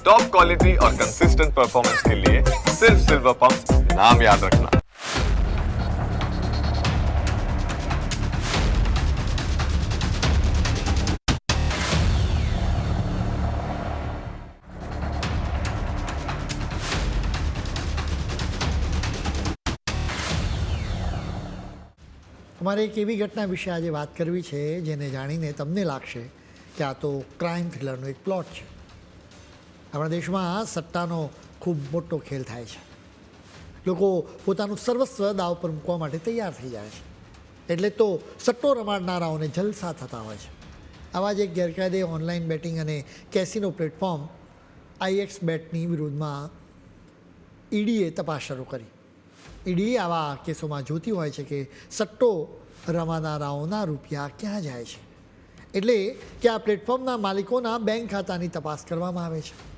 Top quality और consistent performance के लिए सिर्फ सिल्वर पंप नाम याद रखना અમારે એક એવી ઘટના વિશે આજે વાત કરવી છે જેને જાણીને તમને લાગશે કે આ તો ક્રાઇમ થ્રિલરનો એક પ્લોટ છે આપણા દેશમાં સટ્ટાનો ખૂબ મોટો ખેલ થાય છે. લોકો પોતાનું સર્વસ્વ દાવ પર મૂકવા માટે તૈયાર થઈ જાય છે. એટલે તો સટ્ટો રમાડનારાઓને જલસા થતા હોય છે. આવા જ એક ગેરકાયદે ઓનલાઈન બેટિંગ અને કેસિનો પ્લેટફોર્મ આઈએક્સ બેટની વિરુદ્ધમાં ઈડીએ તપાસ શરૂ કરી. ઈડી આવા કેસોમાં જોતી હોય છે કે સટ્ટો રમાનારાઓના રૂપિયા ક્યાં જાય છે? એટલે કે આ પ્લેટફોર્મના માલિકોના બેંક ખાતાની તપાસ કરવામાં આવે છે.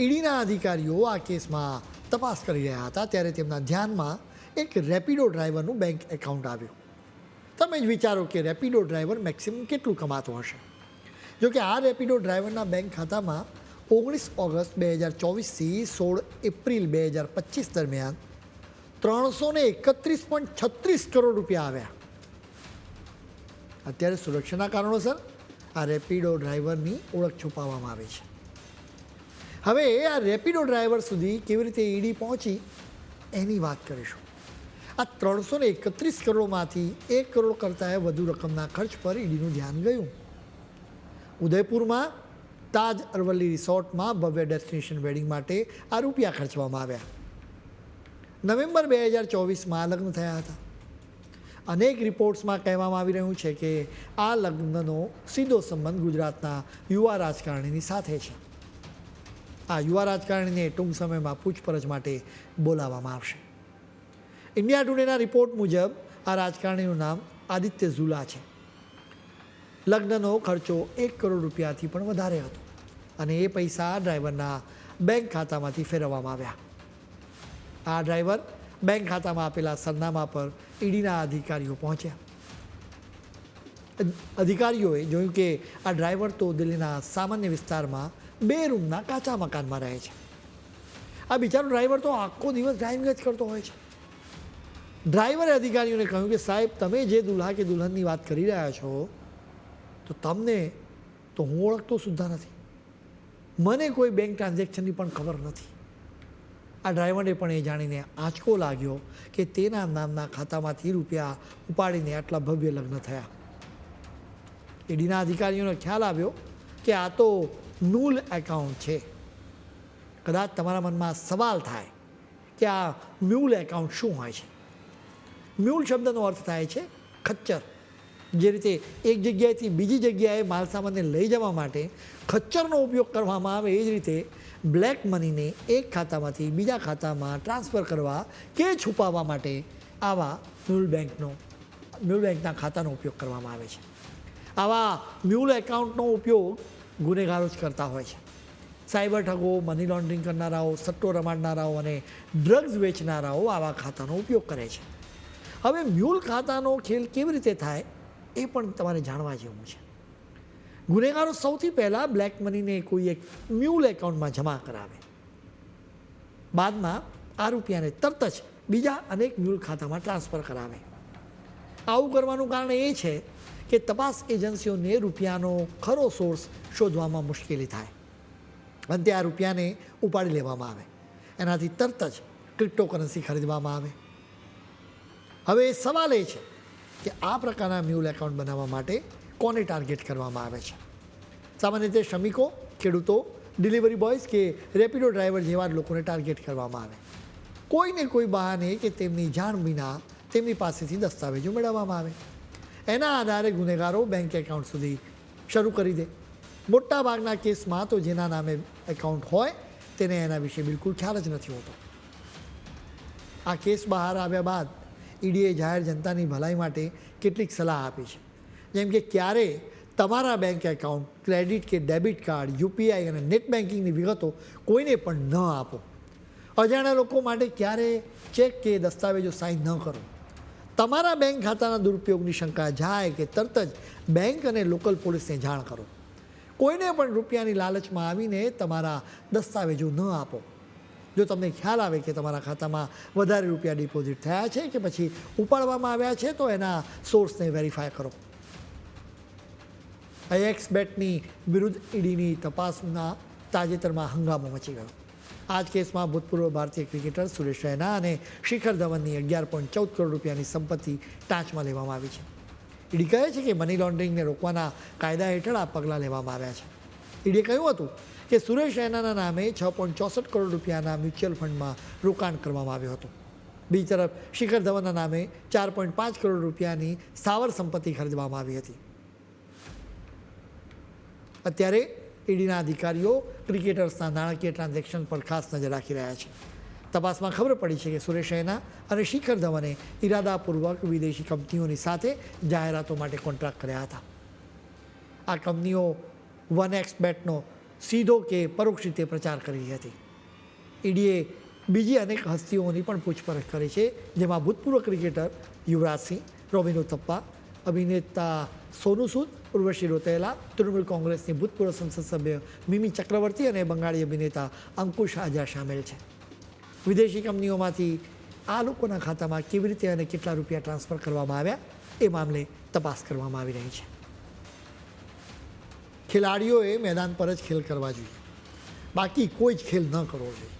ઈડીના અધિકારીઓ આ કેસમાં તપાસ કરી રહ્યા હતા ત્યારે તેમના ધ્યાનમાં એક રેપિડો ડ્રાઈવરનું બેંક એકાઉન્ટ આવ્યું. તમે જ વિચારો કે રેપિડો ડ્રાઈવર મેક્સિમમ કેટલું કમાતો હશે? જોકે આ રેપિડો ડ્રાઈવરના બેંક ખાતામાં ઓગણીસ ઓગસ્ટ બે હજાર ચોવીસથી સોળ એપ્રિલ બે હજાર પચીસ દરમિયાન ત્રણસો ને એકત્રીસ પોઈન્ટ છત્રીસ કરોડ રૂપિયા આવ્યા. અત્યારે સુરક્ષાના કારણોસર આ રેપિડો ડ્રાઈવરની ઓળખ છુપાવવામાં આવી છે. હવે આ રેપિડો ડ્રાઈવર સુધી કેવી રીતે ઈડી પહોંચી, એની વાત કરીશું. આ ત્રણસો ને એકત્રીસ કરોડમાંથી એક કરોડ કરતાં વધુ રકમના ખર્ચ પર ઈડીનું ધ્યાન ગયું. ઉદયપુરમાં તાજ અરવલ્લી રિસોર્ટમાં ભવ્ય ડેસ્ટિનેશન વેડિંગ માટે આ રૂપિયા ખર્ચવામાં આવ્યા. નવેમ્બર બે હજાર ચોવીસમાં લગ્ન થયા હતા. અનેક રિપોર્ટ્સમાં કહેવામાં આવી રહ્યું છે કે આ લગ્નનો સીધો સંબંધ ગુજરાતના યુવા રાજકારણીની સાથે છે. આ યુવા રાજકારણીને ટૂંક સમયમાં પૂછપરછ માટે બોલાવવામાં આવશે. ઇન્ડિયા ટુડેના રિપોર્ટ મુજબ આ રાજકારણીનું નામ આદિત્ય ઝુલા છે. લગ્નનો ખર્ચો એક કરોડ રૂપિયાથી પણ વધારે હતો અને એ પૈસા ડ્રાઈવરના બેંક ખાતામાંથી ફેરવવામાં આવ્યા. આ ડ્રાઈવર બેંક ખાતામાં આપેલા સરનામા પર ઈડીના અધિકારીઓ પહોંચ્યા. અધિકારીઓએ જોયું કે આ ડ્રાઈવર તો દિલ્હીના સામાન્ય વિસ્તારમાં બે રૂમના કાચા મકાનમાં રહે છે. આ બિચારો ડ્રાઈવર તો આખો દિવસ ડ્રાઇવિંગ જ કરતો હોય છે. ડ્રાઈવરે અધિકારીઓને કહ્યું કે, સાહેબ, તમે જે દુલ્હા કે દુલ્હનની વાત કરી રહ્યા છો, તો તમને તો હું ઓળખતો સુદ્ધા નથી. મને કોઈ બેંક ટ્રાન્ઝેક્શનની પણ ખબર નથી. આ ડ્રાઈવરે પણ એ જાણીને આંચકો લાગ્યો કે તેના નામના ખાતામાંથી રૂપિયા ઉપાડીને આટલા ભવ્ય લગ્ન થયા. ઈડીના અધિકારીઓને ખ્યાલ આવ્યો કે આ તો નૂલ એકાઉન્ટ છે. કદાચ તમારા મનમાં સવાલ થાય કે આ મ્યુલ એકાઉન્ટ શું હોય છે? મ્યુલ શબ્દનો અર્થ થાય છે ખચ્ચર. જે રીતે એક જગ્યાએથી બીજી જગ્યાએ માલસામાનને લઈ જવા માટે ખચ્ચરનો ઉપયોગ કરવામાં આવે એ જ રીતે બ્લેક મનીને એક ખાતામાંથી બીજા ખાતામાં ટ્રાન્સફર કરવા કે છુપાવવા માટે આવા મ્યુલ બેંકનો, મ્યુલ બેંકના ખાતાનો ઉપયોગ કરવામાં આવે છે. આવા મ્યુલ એકાઉન્ટનો ઉપયોગ ગુનેગારો જ કરતા હોય છે. સાયબર ઠગો મની લોન્ડરિંગ કરનારાઓ, સટ્ટો રમાડનારાઓ અને ડ્રગ્સ વેચનારાઓ આવા ખાતાનો ઉપયોગ કરે છે. હવે મ્યુલ ખાતાનો ખેલ કેવી રીતે થાય એ પણ તમારે જાણવા જેવું છે. ગુનેગારો સૌથી પહેલાં બ્લેક મનીને કોઈ એક મ્યુલ એકાઉન્ટમાં જમા કરાવે. બાદમાં આ રૂપિયાને તરત જ બીજા અનેક મ્યુલ ખાતામાં ટ્રાન્સફર કરાવે. આવું કરવાનું કારણ એ છે કે તપાસ એજન્સીઓને રૂપિયાનો ખરો સોર્સ શોધવામાં મુશ્કેલી થાય. અંતે આ રૂપિયાને ઉપાડી લેવામાં આવે. એનાથી તરત જ ક્રિપ્ટોકરન્સી ખરીદવામાં આવે. હવે સવાલ એ છે કે આ પ્રકારના મ્યુલ એકાઉન્ટ બનાવવા માટે કોને ટાર્ગેટ કરવામાં આવે છે? સામાન્ય રીતે શ્રમિકો, ખેડૂતો, ડિલિવરી બોયઝ કે રેપિડો ડ્રાઈવર જેવા લોકોને ટાર્ગેટ કરવામાં આવે. કોઈને કોઈ બહાને કે તેમની જાણ વિના તેમની પાસેથી દસ્તાવેજો મેળવવામાં આવે. એના આધારે ગુનેગારો બેંક એકાઉન્ટ સુધી શરૂ કરી દે. મોટા ભાગના કેસમાં તો જેના નામે એકાઉન્ટ હોય, તેને એના વિશે બિલકુલ ખ્યાલ જ નથી હોતો. આ કેસ બહાર આવ્યા બાદ ઈડીએ જાહેર જનતાની ભલાઈ માટે કેટલીક સલાહ આપી છે. જેમ કે ક્યારે તમારા બેંક એકાઉન્ટ ક્રેડિટ કે ડેબિટ કાર્ડ યુપીઆઈ અને નેટ બેન્કિંગની વિગતો કોઈને પણ ન આપો. અજાણ્યા લોકો માટે ક્યારે ચેક કે દસ્તાવેજો સાઇન ન કરો. તમારા બેંક ખાતાના દુરુપયોગની શંકા જાય કે તરત જ બેંક અને લોકલ પોલીસને જાણ કરો. કોઈને પણ રૂપિયાની લાલચમાં આવીને તમારા દસ્તાવેજો ન આપો. જો તમને ખ્યાલ આવે કે તમારા ખાતામાં વધારે રૂપિયા ડિપોઝિટ થયા છે કે પછી ઉપાડવામાં આવ્યા છે, તો એના સોર્સને વેરીફાય કરો. એક્સ બેટની વિરુદ્ધ ઈડીની તપાસના તાજેતરમાં હંગામો મચી ગયો. આ જ કેસમાં ભૂતપૂર્વ ભારતીય ક્રિકેટર સુરેશ રૈના અને શિખર ધવનની અગિયાર પોઈન્ટ ચૌદ કરોડ રૂપિયાની સંપત્તિ ટાંચમાં લેવામાં આવી છે. ઈડી કહે છે કે મની લોન્ડરિંગને રોકવાના કાયદા હેઠળ આ પગલાં લેવામાં આવ્યા છે. ઈડીએ કહ્યું હતું કે સુરેશ રૈનાના નામે છ પોઈન્ટ ચોસઠ કરોડ રૂપિયાના મ્યુચ્યુઅલ ફંડમાં રોકાણ કરવામાં આવ્યું હતું. બીજી તરફ, શિખર ધવનના નામે ચાર પોઈન્ટ પાંચ કરોડ રૂપિયાની સ્થાવર સંપત્તિ ખરીદવામાં આવી હતી. અત્યારે ઈડીના અધિકારીઓ ક્રિકેટર્સના નાણાકીય ટ્રાન્ઝેક્શન પર ખાસ નજર રાખી રહ્યા છે. તપાસમાં ખબર પડી છે કે સુરેશ રૈના અને શિખર ધવને ઇરાદાપૂર્વક વિદેશી કંપનીઓની સાથે જાહેરાતો માટે કોન્ટ્રાક્ટ કર્યા હતા. આ કંપનીઓ વન એક્સ બેટનો સીધો કે પરોક્ષ રીતે પ્રચાર કરી હતી. ઈડીએ બીજી અનેક હસ્તીઓની પણ પૂછપરછ કરી છે, જેમાં ભૂતપૂર્વ ક્રિકેટર યુવરાજસિંહ રોબિન ઉથપ્પા અભિનેતા સોનુ સૂદ ઉર્વશી રોતેલા તૃણમૂલ કોંગ્રેસની ભૂતપૂર્વ સંસદ સભ્ય મિમી ચક્રવર્તી અને બંગાળી અભિનેતા અંકુશ આઝા સામેલ છે. વિદેશી કંપનીઓમાંથી આ લોકોના ખાતામાં કેવી રીતે અને કેટલા રૂપિયા ટ્રાન્સફર કરવામાં આવ્યા, એ મામલે તપાસ કરવામાં આવી રહી છે. ખેલાડીઓએ મેદાન પર જ ખેલ કરવા જોઈએ. બાકી કોઈ જ ખેલ ન કરવો જોઈએ.